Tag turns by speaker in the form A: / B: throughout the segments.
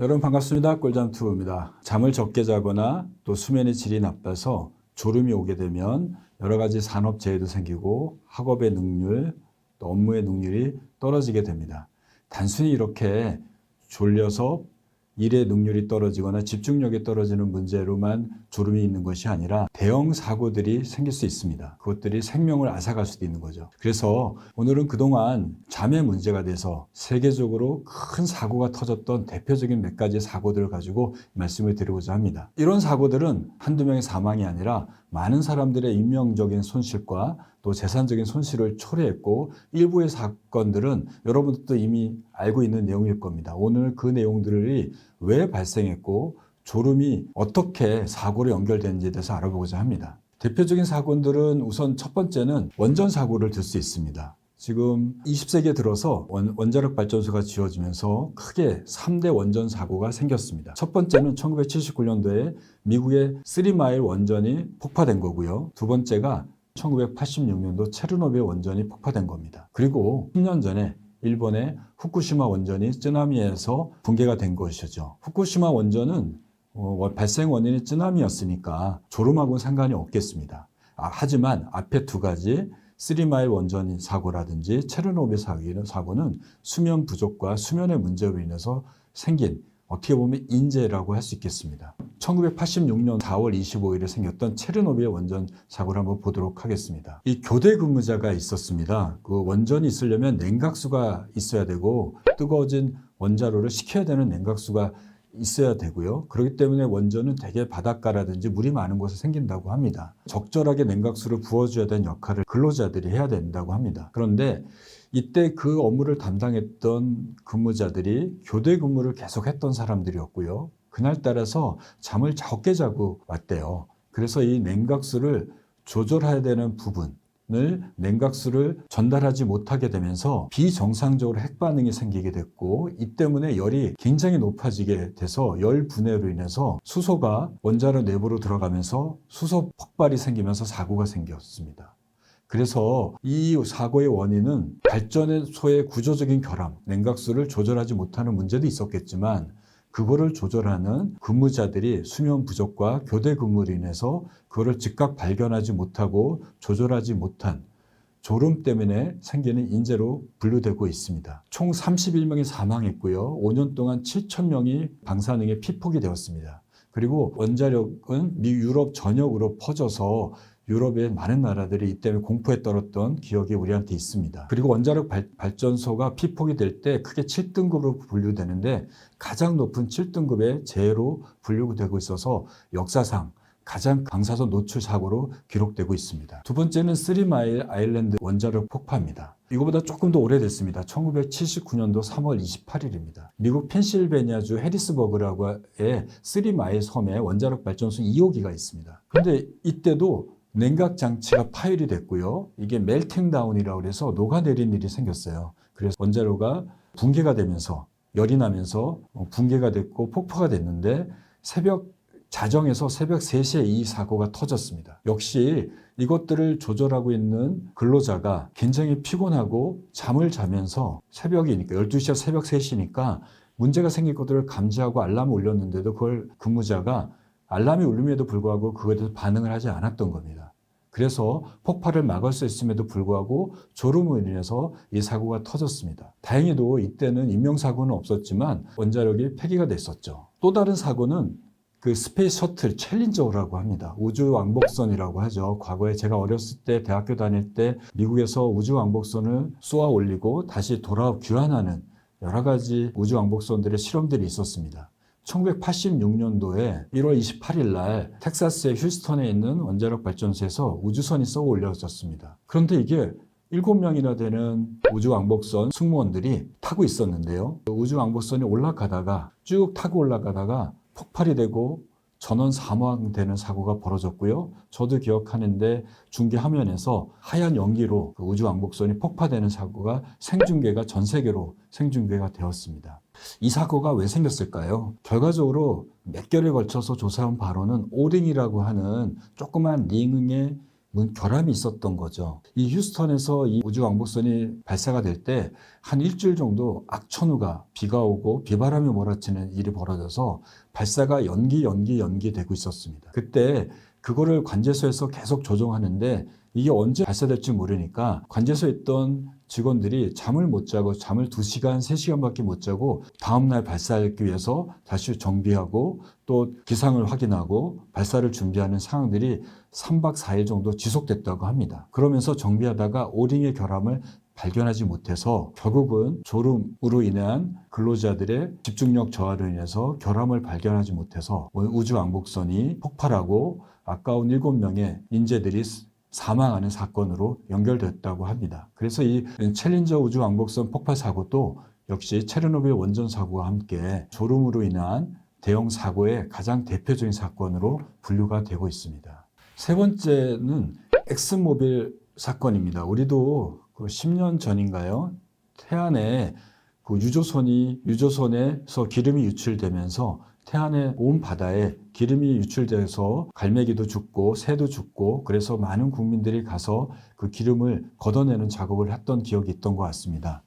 A: 여러분 반갑습니다. 꿀잠 투입니다. 잠을 적게 자거나 또 수면의 질이 나빠서 졸음이 오게 되면 여러 가지 산업 재해도 생기고 학업의 능률, 또 업무의 능률이 떨어지게 됩니다. 단순히 이렇게 졸려서 일의 능률이 떨어지거나 집중력이 떨어지는 문제로만 졸음이 있는 것이 아니라 대형 사고들이 생길 수 있습니다. 그것들이 생명을 앗아갈 수도 있는 거죠. 그래서 오늘은 그동안 잠의 문제가 돼서 세계적으로 큰 사고가 터졌던 대표적인 몇 가지 사고들을 가지고 말씀을 드리고자 합니다. 이런 사고들은 한두 명의 사망이 아니라 많은 사람들의 인명적인 손실과 또 재산적인 손실을 초래했고 일부의 사건들은 여러분들도 이미 알고 있는 내용일 겁니다. 오늘 그 내용들이 왜 발생했고 졸음이 어떻게 사고로 연결되는지에 대해서 알아보고자 합니다. 대표적인 사고들은 우선 첫 번째는 원전 사고를 들 수 있습니다. 지금 20세기에 들어서 원, 원자력 발전소가 지어지면서 크게 3대 원전 사고가 생겼습니다. 첫 번째는 1979년도에 미국의 쓰리마일 원전이 폭파된 거고요. 두 번째가 1986년도 체르노빌 원전이 폭파된 겁니다. 그리고 10년 전에 일본의 후쿠시마 원전이 쓰나미에서 붕괴가 된 것이죠. 후쿠시마 원전은 어, 발생 원인이 쓰나미였으니까 졸음하고는 상관이 없겠습니다. 아, 하지만 앞에 두 가지 쓰리마일 원전 사고라든지 체르노빌 사고는 수면 부족과 수면의 문제로 인해서 생긴 어떻게 보면 인재라고 할 수 있겠습니다. 1986년 4월 25일에 생겼던 체르노빌 원전 사고를 한번 보도록 하겠습니다. 이 교대 근무자가 있었습니다. 그 원전이 있으려면 냉각수가 있어야 되고 뜨거워진 원자로를 식혀야 되는 냉각수가 있어야 되고요. 그렇기 때문에 원전은 대개 바닷가라든지 물이 많은 곳에 생긴다고 합니다. 적절하게 냉각수를 부어줘야 되는 역할을 근로자들이 해야 된다고 합니다. 그런데 이때 그 업무를 담당했던 근무자들이 교대 근무를 계속했던 사람들이었고요. 그날 따라서 잠을 적게 자고 왔대요. 그래서 이 냉각수를 조절해야 되는 부분, 을 냉각수를 전달하지 못하게 되면서 비정상적으로 핵반응이 생기게 됐고 이 때문에 열이 굉장히 높아지게 돼서 열 분해로 인해서 수소가 원자로 내부로 들어가면서 수소 폭발이 생기면서 사고가 생겼습니다. 그래서 이 사고의 원인은 발전소의 구조적인 결함, 냉각수를 조절하지 못하는 문제도 있었겠지만 그거를 조절하는 근무자들이 수면 부족과 교대 근무로 인해서 그거를 즉각 발견하지 못하고 조절하지 못한 졸음 때문에 생기는 인재로 분류되고 있습니다. 총 31명이 사망했고요. 5년 동안 7천 명이 방사능에 피폭이 되었습니다. 그리고 원자력은 미 유럽 전역으로 퍼져서 유럽의 많은 나라들이 이 때문에 공포에 떨었던 기억이 우리한테 있습니다. 그리고 원자력 발, 발전소가 피폭이 될 때 크게 7등급으로 분류되는데 가장 높은 7등급의 재해로 분류되고 있어서 역사상 가장 방사선 노출 사고로 기록되고 있습니다. 두 번째는 쓰리마일 아일랜드 원자력 폭파입니다. 이거보다 조금 더 오래됐습니다. 1979년도 3월 28일입니다. 미국 펜실베니아주 해리스버그라고의 쓰리마일 섬에 원자력 발전소 2호기가 있습니다. 그런데 이때도 냉각 장치가 파열이 됐고요. 이게 멜팅 다운이라고 해서 녹아내린 일이 생겼어요. 그래서 원자로가 붕괴가 되면서 열이 나면서 붕괴가 됐고 폭파가 됐는데 새벽 자정에서 새벽 3시에 이 사고가 터졌습니다. 역시 이것들을 조절하고 있는 근로자가 굉장히 피곤하고 잠을 자면서 새벽이니까 12시와 새벽 3시니까 문제가 생길 것들을 감지하고 알람을 올렸는데도 그걸 근무자가 알람이 울림에도 불구하고 그것에 대해서 반응을 하지 않았던 겁니다. 그래서 폭발을 막을 수 있음에도 불구하고 졸음으로 인해서 이 사고가 터졌습니다. 다행히도 이때는 인명사고는 없었지만 원자력이 폐기가 됐었죠. 또 다른 사고는 그 스페이스 셔틀 챌린저라고 합니다. 우주 왕복선이라고 하죠. 과거에 제가 어렸을 때 대학교 다닐 때 미국에서 우주 왕복선을 쏘아 올리고 다시 돌아 귀환하는 여러 가지 우주 왕복선들의 실험들이 있었습니다. 1986년도에 1월 28일 날 텍사스의 휴스턴에 있는 원자력 발전소에서 우주선이 쏘아 올려졌습니다. 그런데 이게 7명이나 되는 우주왕복선 승무원들이 타고 있었는데요. 우주왕복선이 올라가다가 쭉 타고 올라가다가 폭발이 되고 전원 사망되는 사고가 벌어졌고요. 저도 기억하는데 중계 화면에서 하얀 연기로 그 우주 왕복선이 폭파되는 사고가 생중계가 전 세계로 생중계가 되었습니다. 이 사고가 왜 생겼을까요? 결과적으로 몇 개월에 걸쳐서 조사한 바로는 오링이라고 하는 조그만 링의 문- 결함이 있었던 거죠. 이 휴스턴에서 이 우주 왕복선이 발사가 될 때 한 일주일 정도 악천후가 비가 오고 비바람이 몰아치는 일이 벌어져서 발사가 연기 연기 연기 되고 있었습니다. 그때 그거를 관제소에서 계속 조종하는데 이게 언제 발사될지 모르니까 관제소에 있던 직원들이 잠을 못 자고 잠을 2시간, 3시간밖에 못 자고 다음날 발사하기 위해서 다시 정비하고 또 기상을 확인하고 발사를 준비하는 상황들이 3박 4일 정도 지속됐다고 합니다. 그러면서 정비하다가 오링의 결함을 발견하지 못해서 결국은 졸음으로 인한 근로자들의 집중력 저하로 인해서 결함을 발견하지 못해서 우주 왕복선이 폭발하고 아까운 7명의 인재들이 사망하는 사건으로 연결됐다고 합니다. 그래서 이 챌린저 우주 왕복선 폭발 사고도 역시 체르노빌 원전 사고와 함께 졸음으로 인한 대형 사고의 가장 대표적인 사건으로 분류가 되고 있습니다. 세 번째는 엑스모빌 사건입니다. 우리도 그 10년 전인가요? 태안에 그 유조선이 유조선에서 기름이 유출되면서 태안의 온 바다에 기름이 유출돼서 갈매기도 죽고 새도 죽고 그래서 많은 국민들이 가서 그 기름을 걷어내는 작업을 했던 기억이 있던 것 같습니다.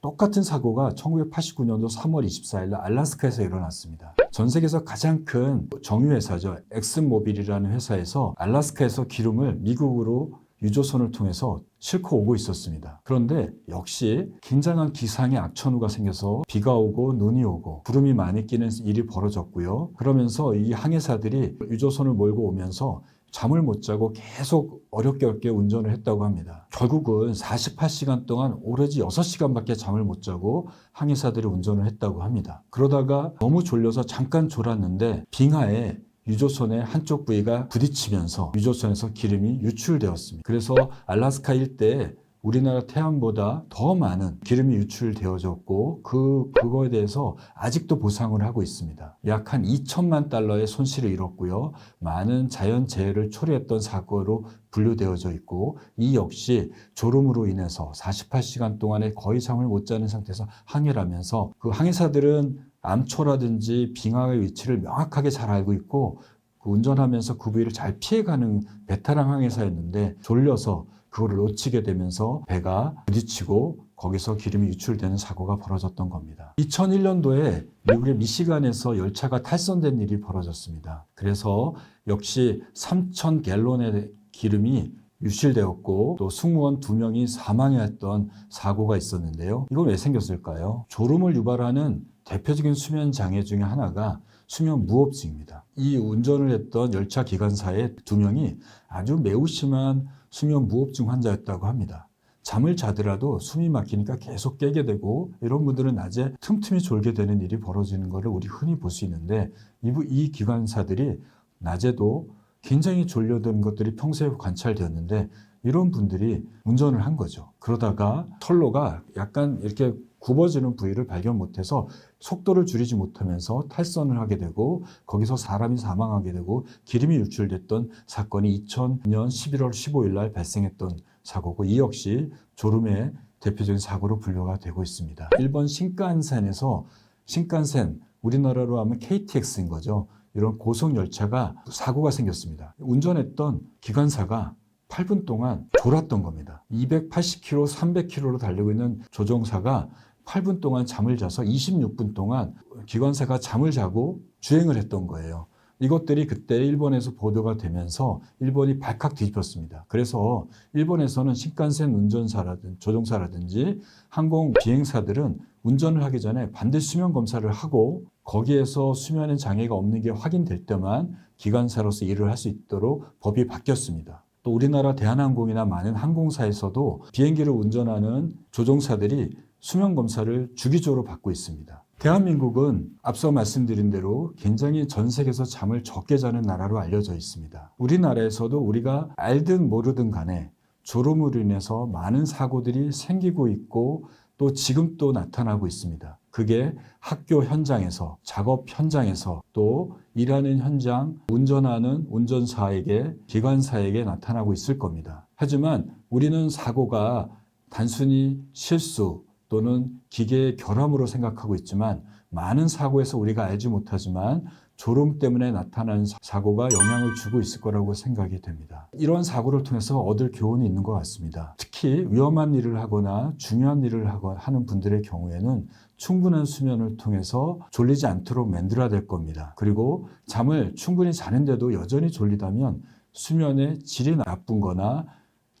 A: 똑같은 사고가 1989년도 3월 24일 날 알라스카에서 일어났습니다. 전 세계에서 가장 큰 정유회사죠. 엑슨모빌이라는 회사에서 알라스카에서 기름을 미국으로 유조선을 통해서 싣고 오고 있었습니다. 그런데 역시 굉장한 기상의 악천후가 생겨서 비가 오고 눈이 오고 구름이 많이 끼는 일이 벌어졌고요. 그러면서 이 항해사들이 유조선을 몰고 오면서 잠을 못 자고 계속 어렵게 어렵게 운전을 했다고 합니다. 결국은 48시간 동안 오로지 6시간밖에 잠을 못 자고 항해사들이 운전을 했다고 합니다. 그러다가 너무 졸려서 잠깐 졸았는데 빙하에 유조선의 한쪽 부위가 부딪히면서 유조선에서 기름이 유출되었습니다. 그래서 알라스카 일대에 우리나라 태안보다 더 많은 기름이 유출되어졌고 그 그거에 대해서 아직도 보상을 하고 있습니다. 약 한 2천만 달러의 손실을 잃었고요. 많은 자연 재해를 초래했던 사고로 분류되어져 있고 이 역시 졸음으로 인해서 48시간 동안에 거의 잠을 못 자는 상태에서 항해를 하면서 그 항해사들은 암초라든지 빙하의 위치를 명확하게 잘 알고 있고 그 운전하면서 그 부위를 잘 피해가는 베테랑 항해사였는데 졸려서 그거를 놓치게 되면서 배가 부딪히고 거기서 기름이 유출되는 사고가 벌어졌던 겁니다. 2001년도에 미국의 미시간에서 열차가 탈선된 일이 벌어졌습니다. 그래서 역시 3천 갤론의 기름이 유실되었고 또 승무원 두 명이 사망했던 사고가 있었는데요. 이건 왜 생겼을까요? 졸음을 유발하는 대표적인 수면 장애 중에 하나가 수면 무호흡증입니다. 이 운전을 했던 열차 기관사의 두 명이 아주 매우 심한 수면 무호흡증 환자였다고 합니다. 잠을 자더라도 숨이 막히니까 계속 깨게 되고 이런 분들은 낮에 틈틈이 졸게 되는 일이 벌어지는 것을 우리 흔히 볼 수 있는데 이, 이 기관사들이 낮에도 굉장히 졸려드는 것들이 평소에 관찰되었는데 이런 분들이 운전을 한 거죠. 그러다가 털로가 약간 이렇게 굽어지는 부위를 발견 못해서 속도를 줄이지 못하면서 탈선을 하게 되고 거기서 사람이 사망하게 되고 기름이 유출됐던 사건이 2000년 11월 15일 날 발생했던 사고고 이 역시 졸음의 대표적인 사고로 분류가 되고 있습니다. 일본 신칸센에서 신칸센 우리나라로 하면 KTX인 거죠. 이런 고속 열차가 사고가 생겼습니다. 운전했던 기관사가 8분 동안 졸았던 겁니다. 280km, 300km로 달리고 있는 조종사가 8분 동안 잠을 자서 26분 동안 기관사가 잠을 자고 주행을 했던 거예요. 이것들이 그때 일본에서 보도가 되면서 일본이 발칵 뒤집혔습니다. 그래서 일본에서는 신칸센 운전사라든지 조종사라든지 항공 비행사들은 운전을 하기 전에 반드시 수면 검사를 하고 거기에서 수면에 장애가 없는 게 확인될 때만 기관사로서 일을 할 수 있도록 법이 바뀌었습니다. 또 우리나라 대한항공이나 많은 항공사에서도 비행기를 운전하는 조종사들이 수면 검사를 주기적으로 받고 있습니다. 대한민국은 앞서 말씀드린 대로 굉장히 전 세계에서 잠을 적게 자는 나라로 알려져 있습니다. 우리나라에서도 우리가 알든 모르든 간에 졸음으로 인해서 많은 사고들이 생기고 있고 또 지금 또 나타나고 있습니다. 그게 학교 현장에서, 작업 현장에서 또 일하는 현장, 운전하는 운전사에게, 기관사에게 나타나고 있을 겁니다. 하지만 우리는 사고가 단순히 실수 또는 기계의 결함으로 생각하고 있지만 많은 사고에서 우리가 알지 못하지만 졸음 때문에 나타나는 사고가 영향을 주고 있을 거라고 생각이 됩니다. 이런 사고를 통해서 얻을 교훈이 있는 것 같습니다. 특히 위험한 일을 하거나 중요한 일을 하는 분들의 경우에는 충분한 수면을 통해서 졸리지 않도록 만들어야 될 겁니다. 그리고 잠을 충분히 자는데도 여전히 졸리다면 수면의 질이 나쁜 거나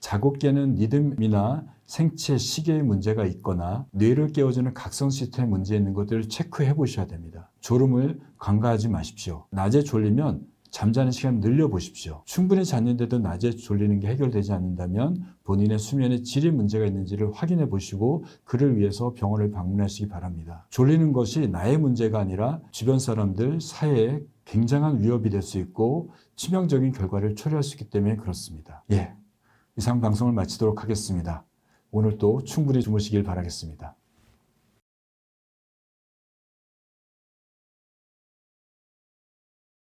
A: 자고 깨는 리듬이나 생체 시계의 문제가 있거나 뇌를 깨워주는 각성 시스템 문제 있는 것들을 체크해 보셔야 됩니다. 졸음을 간과하지 마십시오. 낮에 졸리면 잠자는 시간 늘려 보십시오. 충분히 잤는데도 낮에 졸리는 게 해결되지 않는다면 본인의 수면의 질이 문제가 있는지를 확인해 보시고 그를 위해서 병원을 방문하시기 바랍니다. 졸리는 것이 나의 문제가 아니라 주변 사람들 사회에 굉장한 위협이 될 수 있고 치명적인 결과를 초래할 수 있기 때문에 그렇습니다. 예. 이상 방송을 마치도록 하겠습니다. 오늘도 충분히 주무시길 바라겠습니다.